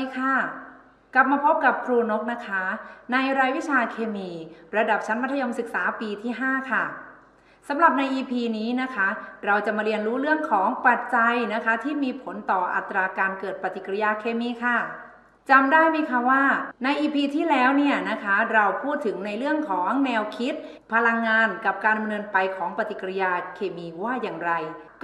ดีค่ะ กลับมาพบกับครูนกนะคะ ในรายวิชาเคมี ระดับชั้นมัธยมศึกษาปีที่ 5 ค่ะสำหรับใน EP นี้นะคะ เราจะมาเรียนรู้เรื่องของปัจจัยนะคะ ที่มีผลต่ออัตราการเกิดปฏิกิริยาเคมีค่ะ จำได้ไหมคะว่าใน EP ที่แล้วเนี่ยนะคะเราพูดถึงในเรื่องของแนวคิด พลังงานกับการดำเนินไปของปฏิกิริยาเคมีว่าอย่างไร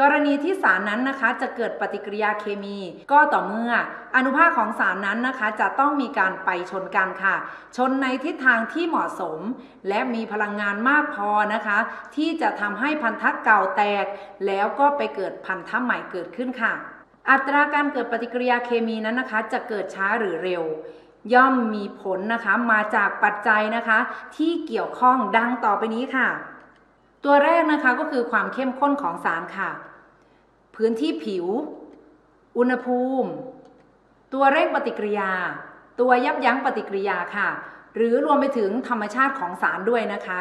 กรณีที่สารนั้นนะคะจะเกิดปฏิกิริยาเคมี ก็ต่อเมื่อ อนุภาคของสารนั้นนะคะจะต้องมีการไปชนกันค่ะ ชนในทิศทางที่เหมาะสม และมีพลังงานมากพอนะคะ ที่จะทำให้พันธะเก่าแตก แล้วก็ไปเกิดพันธะใหม่เกิดขึ้นค่ะ อัตราการเกิดปฏิกิริยาเคมีนั้นนะคะ จะเกิดช้าหรือเร็ว ย่อมมีผลนะคะมาจากปัจจัยนะคะ ที่เกี่ยวข้องดังต่อไปนี้ค่ะ ตัวแรกนะคะก็คือความเข้มข้นของสารค่ะ พื้นที่ผิว อุณหภูมิ ตัวเร่งปฏิกิริยา ตัวยับยั้งปฏิกิริยาค่ะ หรือรวมไปถึงธรรมชาติของสารด้วยนะคะ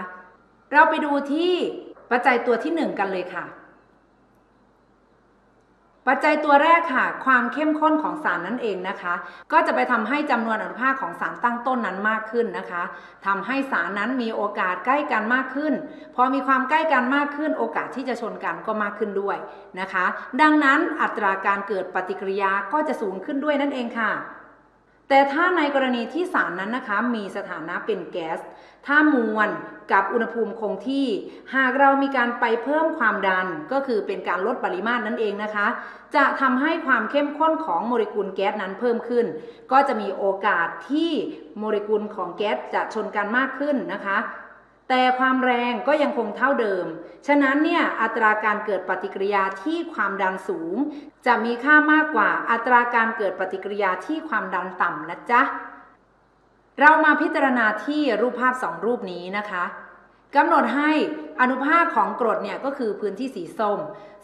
เราไปดูที่ปัจจัยตัวที่หนึ่งกันเลยค่ะ ปัจจัยตัวแรกค่ะ ความเข้มข้นของสารนั่นเองนะคะ ก็จะไปทำให้จำนวนอนุภาคของสารตั้งต้นนั้นมากขึ้นนะคะทำให้สารนั้นมีโอกาสใกล้กันมากขึ้น พอมีความใกล้กันมากขึ้น โอกาสที่จะชนกันก็มากขึ้นด้วยนะคะ ดังนั้นอัตราการเกิดปฏิกิริยาก็จะสูงขึ้นด้วยนั่นเองค่ะ แต่ถ้าในกรณีที่สารนั้นนะคะมีสถานะเป็นแก๊ส ถ้ามวลกับอุณหภูมิคงที่ หากเรามีการไปเพิ่มความดันก็คือเป็นการลดปริมาตรนั่นเองนะคะ จะทำให้ความเข้มข้นของโมเลกุลแก๊สนั้นเพิ่มขึ้น ก็จะมีโอกาสที่โมเลกุลของแก๊สจะชนกันมากขึ้นนะคะ แต่ความแรงก็ยังคงเท่าเดิม ฉะนั้นเนี่ยอัตราการเกิดปฏิกิริยาที่ความดันสูง จะมีค่ามากกว่าอัตราการเกิดปฏิกิริยาที่ความดันต่ำนะจ๊ะ เรามาพิจารณาที่รูปภาพสองรูปนี้นะคะ กำหนดให้อนุภาคของกรดเนี่ยก็คือพื้นที่สีส้ม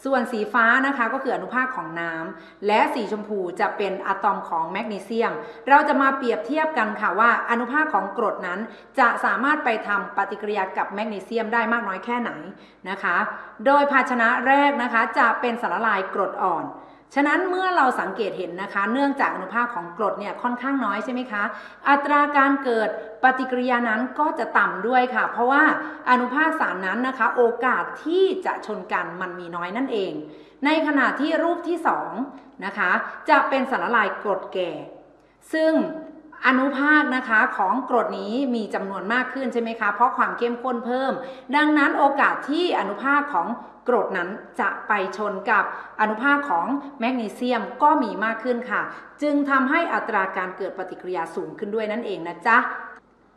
ส่วนสีฟ้านะคะก็คืออนุภาคของน้ำและสีชมพูจะเป็นอะตอมของแมกนีเซียม เราจะมาเปรียบเทียบกันค่ะว่าอนุภาคของกรดนั้น จะสามารถไปทำปฏิกิริยากับแมกนีเซียมได้มากน้อยแค่ไหนนะคะ โดยภาชนะแรกนะคะจะเป็นสารละลายกรดอ่อน ฉะนั้นเมื่อเราสังเกตเห็นนะคะ เนื่องจากอนุภาคของกรดเนี่ยค่อนข้างน้อยใช่ไหมคะ อัตราการเกิดปฏิกิริยานั้นก็จะต่ำด้วยค่ะ เพราะว่าอนุภาคสารนั้นนะคะ โอกาสที่จะชนกันมันมีน้อยนั่นเอง ในขณะที่รูปที่2นะคะจะเป็นสารละลายกรดแก่ ซึ่ง อนุภาคนะคะของกรดนี้มีจำนวนมากขึ้นใช่ไหมคะ เพราะความเข้มข้นเพิ่ม ดังนั้นโอกาสที่อนุภาคของกรดนั้นจะไปชนกับอนุภาคของแมกนีเซียมก็มีมากขึ้นค่ะ จึงทำให้อัตราการเกิดปฏิกิริยาสูงขึ้นด้วยนั่นเองนะจ๊ะ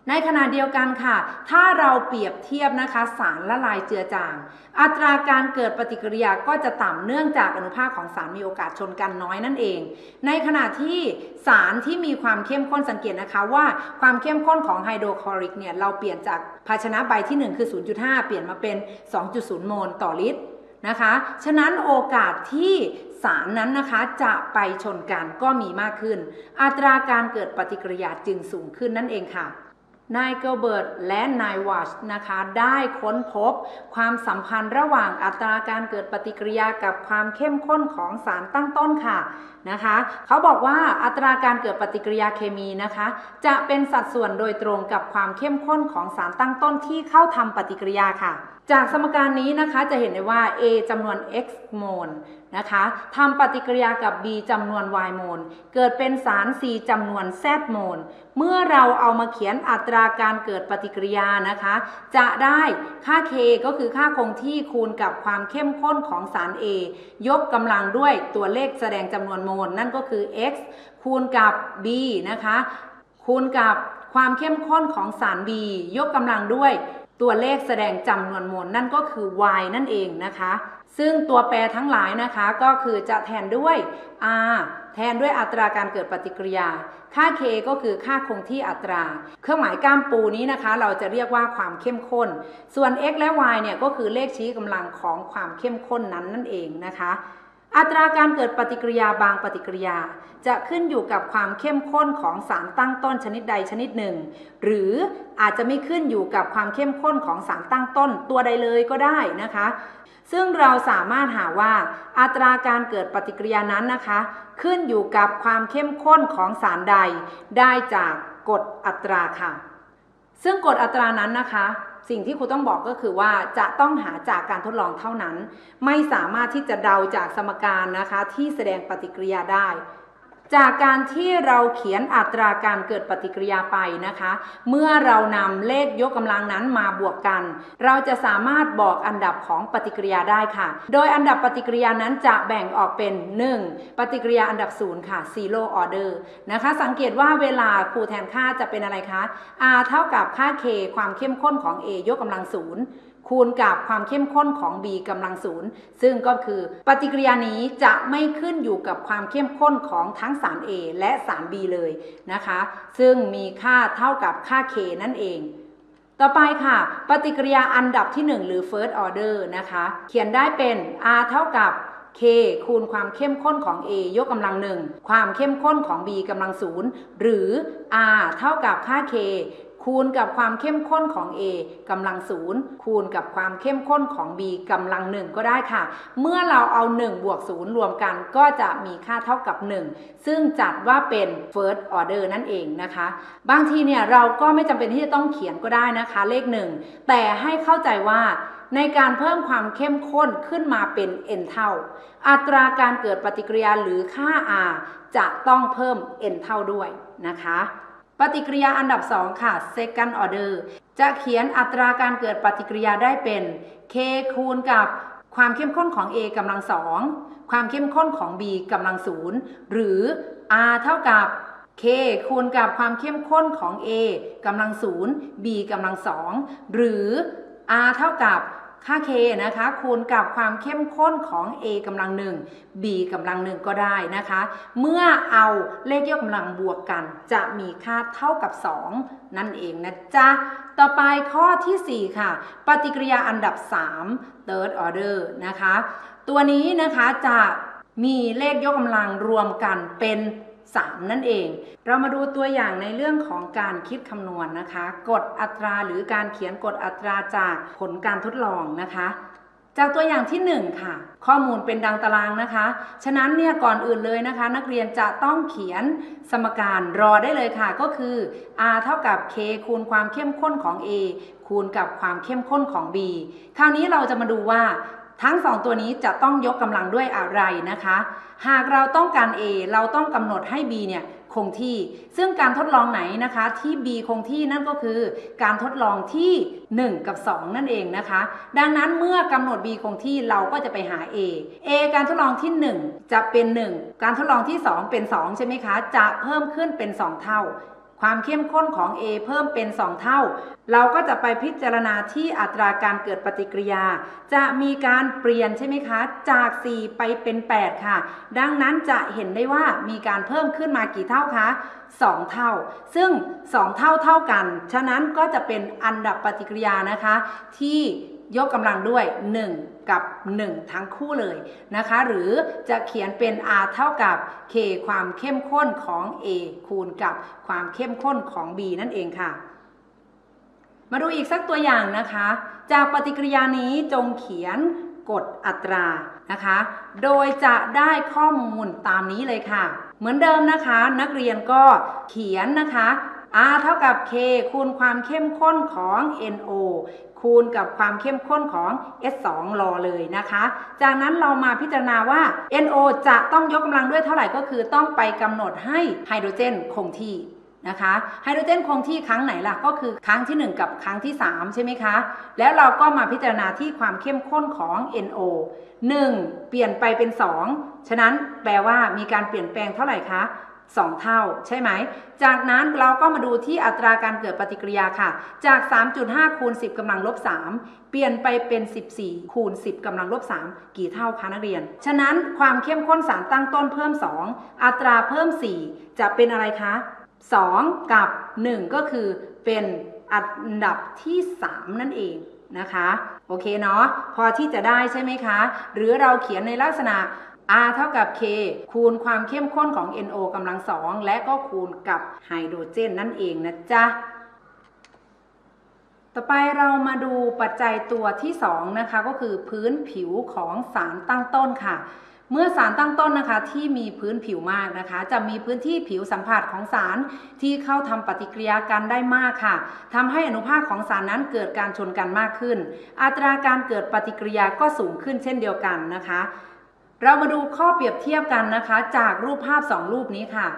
ในขณะเดียวกันค่ะ ถ้าเราเปรียบเทียบนะคะสารละลายเจือจาง อัตราการเกิดปฏิกิริยาก็จะต่ำเนื่องจากอนุภาคของสารมีโอกาสชนกันน้อยนั่นเอง ในขณะที่สารที่มีความเข้มข้นสังเกตนะคะว่าความเข้มข้นของไฮโดรคลอริกเนี่ยเราเปลี่ยนจากภาชนะใบที่ 1 คือ 0.5 เปลี่ยนมาเป็น 2.0 โมลต่อลิตรนะคะ ฉะนั้นโอกาสที่สารนั้นนะคะจะไปชนกันก็มีมากขึ้น อัตราการเกิดปฏิกิริยาจึงสูงขึ้นนั่นเองค่ะ นายเกลเบิร์ตและนายวอชนะคะได้ค้นพบความสัมพันธ์ระหว่างอัตราการเกิดปฏิกิริยากับความเข้มข้นของสารตั้งต้นค่ะนะคะเขาบอกว่าอัตราการเกิดปฏิกิริยาเคมีนะคะ จะเป็นสัดส่วนโดยตรงกับความเข้มข้นของสารตั้งต้นที่เข้าทำปฏิกิริยาค่ะ จากสมการนี้นะคะจะเห็นได้ว่า A จำนวน x โมล นะคะทำปฏิกิริยากับ B จำนวน y โมล เกิดเป็นสาร C จำนวน z โมล เมื่อเราเอามาเขียนอัตราการเกิดปฏิกิริยานะคะ จะได้ค่า K ก็คือค่าคงที่คูณกับความเข้มข้นของสาร A ยกกำลังด้วยตัวเลขแสดงจำนวนโมล นั่นก็คือ x คูณกับ b นะคะ คูณกับความเข้มข้นของสาร B ยกกำลังด้วย ตัวเลขแสดงจำนวนมวลนั่นก็คือ y นั่นเองนะคะ ซึ่งตัวแปรทั้งหลายนะคะก็คือจะแทนด้วย r แทนด้วยอัตราการเกิดปฏิกิริยา ค่า k ก็คือค่าคงที่อัตรา เครื่องหมายก้ามปูนี้นะคะ เราจะเรียกว่าความเข้มข้น ส่วน x และ y เนี่ยก็คือเลขชี้กำลังของความเข้มข้นนั้นนั่นเองนะคะ อัตราการเกิดปฏิกิริยาบางปฏิกิริยา จะขึ้นอยู่กับความเข้มข้นของสารตั้งต้นชนิดใดชนิดหนึ่ง หรืออาจจะไม่ขึ้นอยู่กับความเข้มข้นของสารตั้งต้นตัวใดเลยก็ได้นะคะ ซึ่งเราสามารถหาว่าอัตราการเกิดปฏิกิริยานั้นนะคะ ขึ้นอยู่กับความเข้มข้นของสารใด ได้จากกฎอัตราค่ะ ซึ่งกฎอัตรานั้นนะคะ สิ่งที่ครูต้องบอกก็คือว่าจะต้องหาจากการทดลองเท่านั้น ไม่สามารถที่จะเดาจากสมการนะคะที่แสดงปฏิกิริยาได้ จากการที่เราเขียนอัตราการเกิดปฏิกิริยาไปนะคะ เมื่อเรานำเลขยกกำลังนั้นมาบวกกัน เราจะสามารถบอกอันดับของปฏิกิริยาได้ค่ะ โดยอันดับปฏิกิริยานั้นจะแบ่งออกเป็น 1. ปฏิกิริยาอันดับ 0 ค่ะ zero order นะคะ สังเกตว่าเวลาครูแทนค่าจะเป็นอะไรคะ r เท่ากับค่า k ความเข้มข้นของ a ยกกำลังศูนย์ คูณกับความเข้มข้นของ b กำลังศูนย์ซึ่งก็คือปฏิกิริยานี้จะไม่ขึ้นอยู่กับความเข้มข้นของทั้งสาร A และสาร B เลยนะคะ ซึ่งมีค่าเท่ากับค่า K นั่นเอง ต่อไปค่ะ ปฏิกิริยาอันดับที่ 1 หรือ first order นะคะ เขียนได้เป็น r เท่ากับ k คูณความเข้มข้นของ a ยกกำลังหนึ่ง ความเข้มข้นของ b กำลังศูนย์หรือ r เท่ากับค่า k คูณกับความเข้มข้นของ A กำลังศูนย์คูณกับความเข้มข้นของ B กำลังหนึ่งก็ได้ค่ะ เมื่อเราเอา 1 บวก 0 รวมกันก็จะมีค่าเท่ากับ 1 ซึ่งจัดว่าเป็น first order นั่นเองนะคะ บางทีเนี่ยเราก็ไม่จำเป็นที่จะต้องเขียนก็ได้นะคะเลข 1 แต่ให้เข้าใจว่าในการเพิ่มความเข้มข้นขึ้นมาเป็น n เท่า อัตราการเกิดปฏิกิริยาหรือค่า r จะต้องเพิ่ม n เท่าด้วยนะคะ ฏิกิริยาอันดับ 2 ค่ะ second order จะเขียนอัตราการเกิดปฏิกิริยาได้เป็น k คูณกับความเข้มข้นของ a กำลังสองความเข้มข้นของ b กำลังศูนย์หรือ r เท่ากับ k คูณกับความเข้มข้นของ a กำลังศูนย์ b กำลังสองหรือ r เท่ากับ ค่า k นะคะคูณกับความเข้มข้นของ a กำลังหนึ่ง b กำลังหนึ่งก็ได้นะคะ เมื่อเอาเลขยกกำลังบวกกัน จะมีค่าเท่ากับ 2 นั่นเองนะจ๊ะ ต่อไปข้อที่ 4 ค่ะ ปฏิกิริยาอันดับ 3 third order นะคะ ตัวนี้นะคะจะมีเลขยกกำลังรวมกันเป็น 3 นั่นเอง เรามาดูตัวอย่างในเรื่องของการคิดคำนวณนะคะ กฎอัตราหรือการเขียนกฎอัตราจากผลการทดลองนะคะ จากตัวอย่างที่ 1 ค่ะ ข้อมูลเป็นดังตารางนะคะ ฉะนั้นเนี่ยก่อนอื่นเลยนะคะ นักเรียนจะต้องเขียนสมการรอได้เลยค่ะ ก็คือ r เท่ากับ k คูณความเข้มข้นของ a คูณกับความเข้มข้นของ b คราวนี้เราจะมาดูว่า ทั้ง 2 ตัวนี้จะต้องยกกำลังด้วยอะไรนะคะ หากเราต้องการ A เราต้องกำหนดให้ B เนี่ยคงที่ ซึ่งการทดลองไหนนะคะที่ B คงที่นั่นก็คือการทดลองที่ 1 กับ 2 นั่นเองนะคะ ดังนั้นเมื่อกำหนด B คงที่เราก็จะไปหา A A การทดลองที่ 1 จะเป็น 1 การทดลองที่ 2 เป็น 2 ใช่ไหมคะ จะเพิ่มขึ้นเป็น 2 เท่า ความเข้มข้นของ A เพิ่มเป็น 2 เท่า เราก็จะไปพิจารณาที่อัตราการเกิดปฏิกิริยา จะมีการเปลี่ยนใช่ไหมคะ จาก 4 ไปเป็น 8 ค่ะ ดังนั้นจะเห็นได้ว่ามีการเพิ่มขึ้นมากี่เท่าคะ 2 เท่า ซึ่ง 2 เท่าเท่ากัน ฉะนั้นก็จะเป็นอันดับปฏิกิริยานะคะ ที่ ยกกำลังด้วย 1 กับ 1 ทั้งคู่เลยนะคะ หรือจะเขียนเป็น r เท่ากับ k ความเข้มข้นของ a คูณกับความเข้มข้นของ b นั่นเองค่ะ มาดูอีกสักตัวอย่างนะคะ จากปฏิกิริยานี้จงเขียนกฎอัตรานะคะ โดยจะได้ข้อมูลตามนี้เลยค่ะ เหมือนเดิมนะคะ นักเรียนก็เขียนนะคะ r เท่ากับ k คูณความเข้มข้นของ no คูณกับความเข้มข้นของ S2 รอเลยนะคะ จากนั้นเรามาพิจารณาว่า NO จะต้องยกกำลังด้วยเท่าไหร่ก็คือต้องไปกำหนดให้ไฮโดรเจนคงที่นะคะไฮโดรเจนคงที่ครั้งไหนล่ะก็คือครั้งที่ 1 กับครั้งที่ 3 ใช่ไหมคะ แล้วเราก็มาพิจารณาที่ความเข้มข้นของ NO 1 เปลี่ยนไปเป็น 2 ฉะนั้นแปลว่ามีการเปลี่ยนแปลงเท่าไหร่คะ 2 เท่าใช่ไหม จากนั้นเราก็มาดูที่อัตราการเกิดปฏิกิริยาค่ะ จาก 3.5 คูณ 10กำลังลบ 3 เปลี่ยนไปเป็น 14 คูณ 10กำลังลบ 3 กี่เท่าคะนักเรียน ฉะนั้นความเข้มข้นสารตั้งต้นเพิ่ม 2 อัตราเพิ่ม 4 จะเป็นอะไรคะ 2 กับ 1 ก็คือเป็นอันดับที่ 3 นั่นเองนะคะ โอเคเนาะ พอที่จะได้ใช่ไหมคะ หรือเราเขียนในลักษณะ R เท่ากับ K คูณความเข้มข้นของ NO กำลังสองและก็คูณกับไฮโดรเจนนั่นเองนะจ๊ะ ต่อไปเรามาดูปัจจัยตัวที่ 2 นะคะ ก็คือพื้นผิวของสารตั้งต้นค่ะ เมื่อสารตั้งต้นนะคะที่มีพื้นผิวมากนะคะ จะมีพื้นที่ผิวสัมผัสของสารที่เข้าทำปฏิกิริยากันได้มากค่ะทำให้อนุภาคของสารนั้นเกิดการชนกันมากขึ้น อัตราการเกิดปฏิกิริยาก็สูงขึ้นเช่นเดียวกันนะคะ เรามาดูข้อเปรียบเทียบกันนะคะ จากรูปภาพ 2 รูปนี้ค่ะ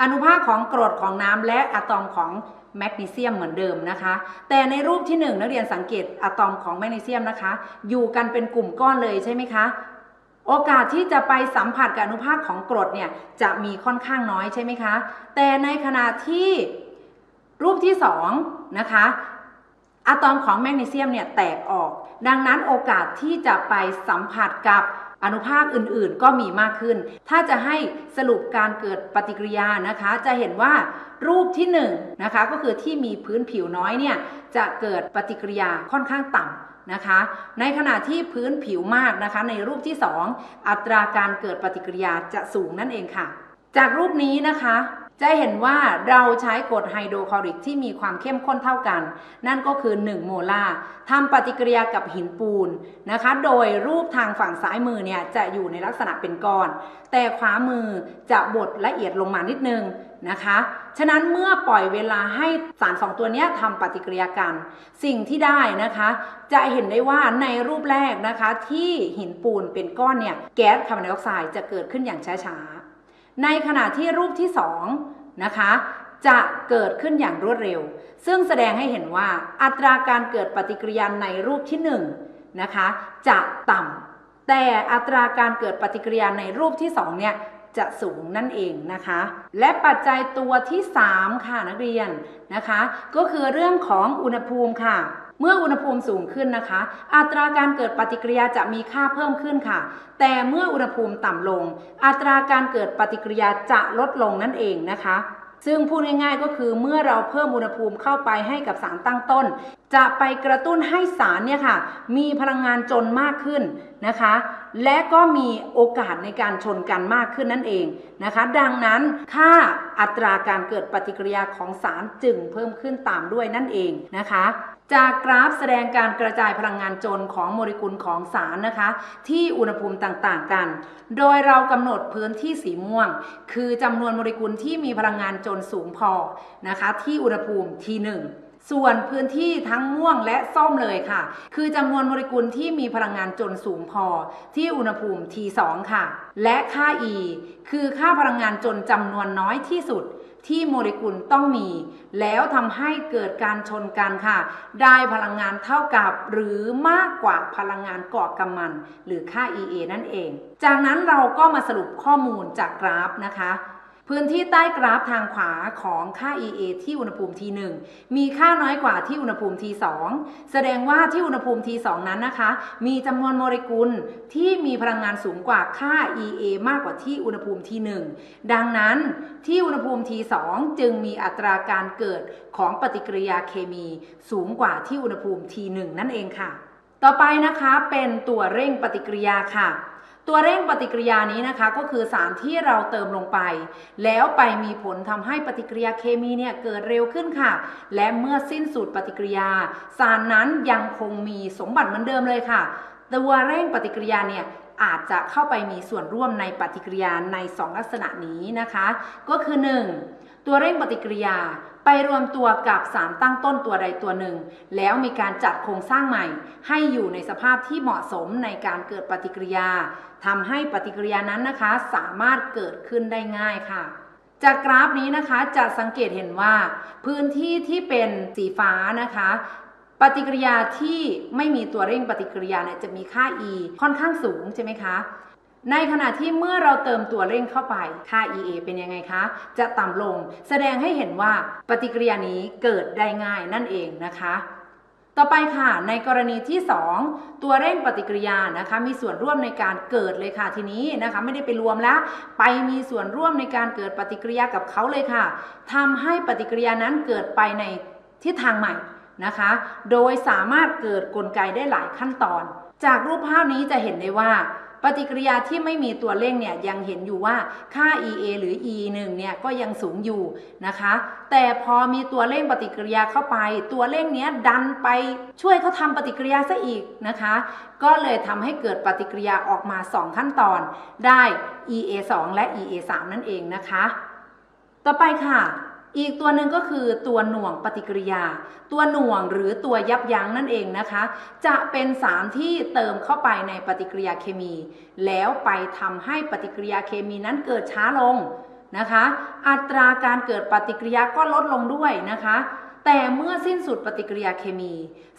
อนุภาคของกรดของน้ำและอะตอมของแมกนีเซียมเหมือนเดิมนะคะ แต่ในรูปที่ 1 นักเรียนสังเกตอะตอมของแมกนีเซียมนะคะ อยู่กันเป็นกลุ่มก้อนเลยใช่ไหมคะ โอกาสที่จะไปสัมผัสกับอนุภาคของกรดเนี่ยจะมีค่อนข้างน้อยใช่ไหมคะ แต่ในขณะที่รูปที่2นะคะอะตอมของแมกนีเซียมเนี่ยแตกออก ดังนั้นโอกาสที่จะไปสัมผัสกับ อนุภาคอื่นๆ ก็มีมากขึ้น ถ้าจะให้สรุปการเกิดปฏิกิริยานะคะ จะเห็นว่ารูปที่1นนะคะก็คือที่มีพื้นผิวน้อยเนี่ยจะเกิดปฏิกิริยาค่อนข้างต่ำนะคะในขณะที่พื้นผิวมากนะคะ ในรูปที่ 2 อัตราการเกิดปฏิกิริยาจะสูงนั่นเองค่ะ จากรูปนี้นะคะ จะเห็นว่าเราใช้กรดไฮโดรคลอริกที่มีความเข้มข้นเท่ากัน นั่นก็คือ 1 โมลาร์ทำปฏิกิริยากับหินปูนนะคะ โดยรูปทางฝั่งซ้ายมือเนี่ยจะอยู่ในลักษณะเป็นก้อน แต่ขวามือจะบดละเอียดลงมานิดนึงนะคะ ฉะนั้นเมื่อปล่อยเวลาให้สารสองตัวนี้ทำปฏิกิริยากัน สิ่งที่ได้นะคะ จะเห็นได้ว่าในรูปแรกนะคะที่หินปูนเป็นก้อนเนี่ยแก๊สคาร์บอนไดออกไซด์จะเกิดขึ้นอย่างช้าๆ ในขณะที่รูปที่2นะคะจะเกิดขึ้นอย่างรวดเร็ว ซึ่งแสดงให้เห็นว่าอัตราการเกิดปฏิกิริยาในรูปที่1นนะคะจะต่ำแต่อัตราการเกิดปฏิกิริยาในรูปที่2เนี่ยจะสูงนั่นเองนะคะ และปัจจัยตัวที่ 3 ค่ะนักเรียนนะคะ ก็คือเรื่องของอุณหภูมิค่ะ เมื่ออุณหภูมิสูงขึ้นนะคะ อัตราการเกิดปฏิกิริยาจะมีค่าเพิ่มขึ้นค่ะ แต่เมื่ออุณหภูมิต่ำลง อัตราการเกิดปฏิกิริยาจะลดลงนั่นเองนะคะซึ่งพูดง่ายๆก็คือเมื่อเราเพิ่มอุณหภูมิเข้าไปให้กับสารตั้งต้น จะไปกระตุ้นให้สารเนี่ยค่ะมีพลังงานจนมากขึ้นนะคะ และก็มีโอกาสในการชนกันมากขึ้นนั่นเองนะคะ ดังนั้นค่าอัตราการเกิดปฏิกิริยาของสารจึงเพิ่มขึ้นตามด้วยนั่นเองนะคะ จากกราฟแสดงการกระจายพลังงานจนของโมเลกุลของสารนะคะ ที่อุณหภูมิต่างๆกัน โดยเรากำหนดพื้นที่สีม่วง คือจำนวนโมเลกุลที่มีพลังงานจนสูงพอนะคะ ที่อุณหภูมิ T1 ส่วนพื้นที่ทั้งม่วงและส้มเลยค่ะ คือจำนวนโมเลกุลที่มีพลังงานจนสูงพอที่อุณหภูมิ T2 ค่ะ และค่า E คือค่าพลังงานจนจำนวนน้อยที่สุดที่โมเลกุลต้องมี แล้วทำให้เกิดการชนกันค่ะ ได้พลังงานเท่ากับหรือมากกว่าพลังงานก่อกำมัน หรือค่า EA นั่นเอง จากนั้นเราก็มาสรุปข้อมูลจากกราฟนะคะ พื้นที่ใต้กราฟทางขวาของค่า EA ที่อุณหภูมิ T1 มีค่าน้อยกว่าที่อุณหภูมิ T2 แสดงว่าที่อุณหภูมิ T2 นั้นนะคะ มีจำนวนโมเลกุลที่มีพลังงานสูงกว่าค่า EA มากกว่าที่อุณหภูมิ T1 ดังนั้นที่อุณหภูมิ T2 จึงมีอัตราการเกิดของปฏิกิริยาเคมีสูงกว่าที่อุณหภูมิ T1 นั่นเองค่ะ ต่อไปนะคะเป็นตัวเร่งปฏิกิริยาค่ะ ตัวเร่งปฏิกิริยานี้นะคะก็คือสารที่เราเติมลงไป แล้วไปมีผลทำให้ปฏิกิริยาเคมีเนี่ยเกิดเร็วขึ้นค่ะ และเมื่อสิ้นสุดปฏิกิริยา สารนั้นยังคงมีสมบัติเหมือนเดิมเลยค่ะ ตัวเร่งปฏิกิริยาเนี่ยอาจจะเข้าไปมีส่วนร่วมในปฏิกิริยาใน 2 ลักษณะนี้นะคะ ก็คือ 1. ตัวเร่งปฏิกิริยาไปรวมตัวกับสารตั้งต้นตัวใดตัวหนึ่ง แล้วมีการจัดโครงสร้างใหม่ ให้อยู่ในสภาพที่เหมาะสมในการเกิดปฏิกิริยาทำให้ปฏิกิริยานั้นนะคะ สามารถเกิดขึ้นได้ง่ายค่ะ จากกราฟนี้นะคะจะสังเกตเห็นว่า พื้นที่ที่เป็นสีฟ้านะคะ ปฏิกิริยาที่ไม่มีตัวเร่งปฏิกิริยาเนี่ยจะมีค่า e ค่อนข้างสูงใช่ไหมคะ ในขณะที่เมื่อเราเติมตัวเร่งเข้าไป ค่า EA เป็นยังไงคะ จะต่ำลง แสดงให้เห็นว่าปฏิกิริยานี้เกิดได้ง่ายนั่นเองนะคะ ต่อไปค่ะ ในกรณีที่ 2 ตัวเร่งปฏิกิริยานะคะ มีส่วนร่วมในการเกิดเลยค่ะทีนี้นะคะ ไม่ได้ไปรวมแล้ว ไปมีส่วนร่วมในการเกิดปฏิกิริยากับเขาเลยค่ะทำให้ปฏิกิริยานั้นเกิดไปในทิศทางใหม่นะคะ โดยสามารถเกิดกลไกได้หลายขั้นตอน จากรูปภาพนี้จะเห็นได้ว่า ปฏิกิริยาที่ไม่มีตัวเร่งเนี่ยยังเห็นอยู่ว่าค่า EA หรือ E1 เนี่ยก็ยังสูงอยู่นะคะ แต่พอมีตัวเร่งปฏิกิริยาเข้าไป ตัวเร่งเนี้ยดันไปช่วยเขาทำปฏิกิริยาซะอีกนะคะ ก็เลยทำให้เกิดปฏิกิริยาออกมา 2 ขั้นตอนได้ EA2 และ EA3 นั่นเองนะคะ ต่อไปค่ะ อีกตัวหนึ่งก็คือตัวหน่วงปฏิกิริยา ตัวหน่วงหรือตัวยับยั้งนั่นเองนะคะ จะเป็นสารที่เติมเข้าไปในปฏิกิริยาเคมี แล้วไปทำให้ปฏิกิริยาเคมีนั้นเกิดช้าลงนะคะ อัตราการเกิดปฏิกิริยาก็ลดลงด้วยนะคะ แต่เมื่อสิ้นสุดปฏิกิริยาเคมี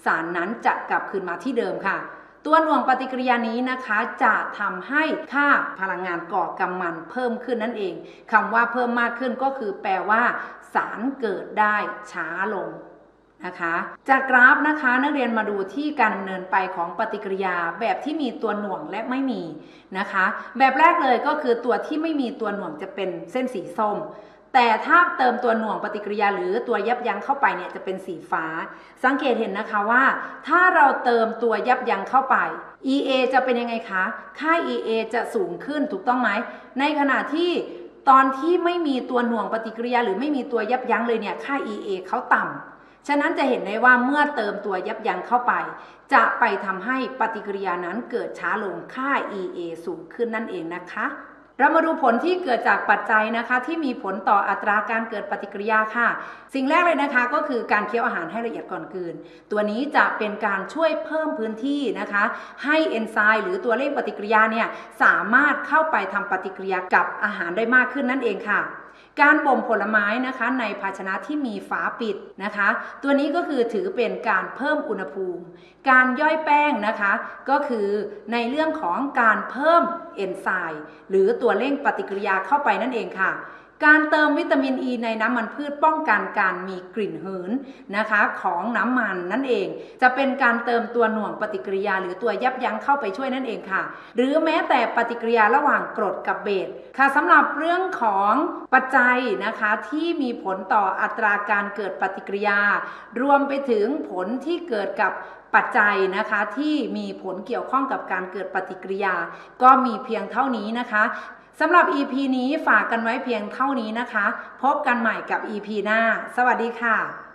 สารนั้นจะกลับคืนมาที่เดิมค่ะ ตัวหน่วงปฏิกิริยานี้นะคะจะทำให้ค่าพลังงานก่อกำมันเพิ่มขึ้นนั่นเองคำว่าเพิ่มมากขึ้นก็คือแปลว่า สารเกิดได้ช้าลงนะคะจากกราฟนะคะนักเรียนมาดูที่การดำเนินไปของปฏิกิริยาแบบที่มีตัวหน่วงและไม่มีนะคะ แบบแรกเลยก็คือตัวที่ไม่มีตัวหน่วงจะเป็นเส้นสีส้ม แต่ถ้าเติมตัวหน่วงปฏิกิริยาหรือตัวยับยั้งเข้าไปเนี่ยจะเป็นสีฟ้า สังเกตเห็นนะคะว่า ถ้าเราเติมตัวยับยั้งเข้าไป EA จะเป็นยังไงคะ ค่า EA จะสูงขึ้นถูกต้องไหม ในขณะที่ตอนที่ไม่มีตัวหน่วงปฏิกิริยา หรือไม่มีตัวยับยั้งเลยเนี่ย ค่า EA เขาต่ำ ฉะนั้นจะเห็นได้ว่าเมื่อเติมตัวยับยั้งเข้าไป จะไปทำให้ปฏิกิริยานั้นเกิดช้าลง ค่า EA สูงขึ้นนั่นเองนะคะ เรามาดูผลที่เกิดจากปัจจัยนะคะ ที่มีผลต่ออัตราการเกิดปฏิกิริยาค่ะ สิ่งแรกเลยนะคะก็คือการเคี้ยวอาหารให้ละเอียดก่อนกลืน ตัวนี้จะเป็นการช่วยเพิ่มพื้นที่นะคะ ให้เอนไซม์หรือตัวเลขปฏิกิริยาเนี่ยสามารถเข้าไปทำปฏิกิริยากับอาหารได้มากขึ้นนั่นเองค่ะ การบ่มผลไม้นะคะในภาชนะที่มีฝาปิดนะคะ ตัวนี้ก็คือถือเป็นการเพิ่มอุณหภูมิ การย่อยแป้งนะคะ ก็คือในเรื่องของการเพิ่มเอนไซม์หรือตัวเร่งปฏิกิริยาเข้าไปนั่นเองค่ะ การเติมวิตามินอ e ีในน้ำมันพืชป้องกันการมีกลิ่นหืนนะคะของน้ำมันนั่นเอง จะเป็นการเติมตัวหน่วงปฏิกิริยา หรือตัวยับยั้งเข้าไปช่วยนั่นเองค่ะ หรือแม้แต่ปฏิกิริยาระหว่างกรดกับเบสค่ะสำหรับเรื่องของปัจจัยนะคะที่มีผลต่ออัตราการเกิดปฏิกิริยา รวมไปถึงผลที่เกิดกับปัจจัยนะคะที่มีผลเกี่ยวข้องกับการเกิดปฏิกิริยา ก็มีเพียงเท่านี้นะคะ สำหรับ EP นี้ฝากกันไว้เพียงเท่านี้นะคะ พบกันใหม่กับ EP หน้า สวัสดีค่ะ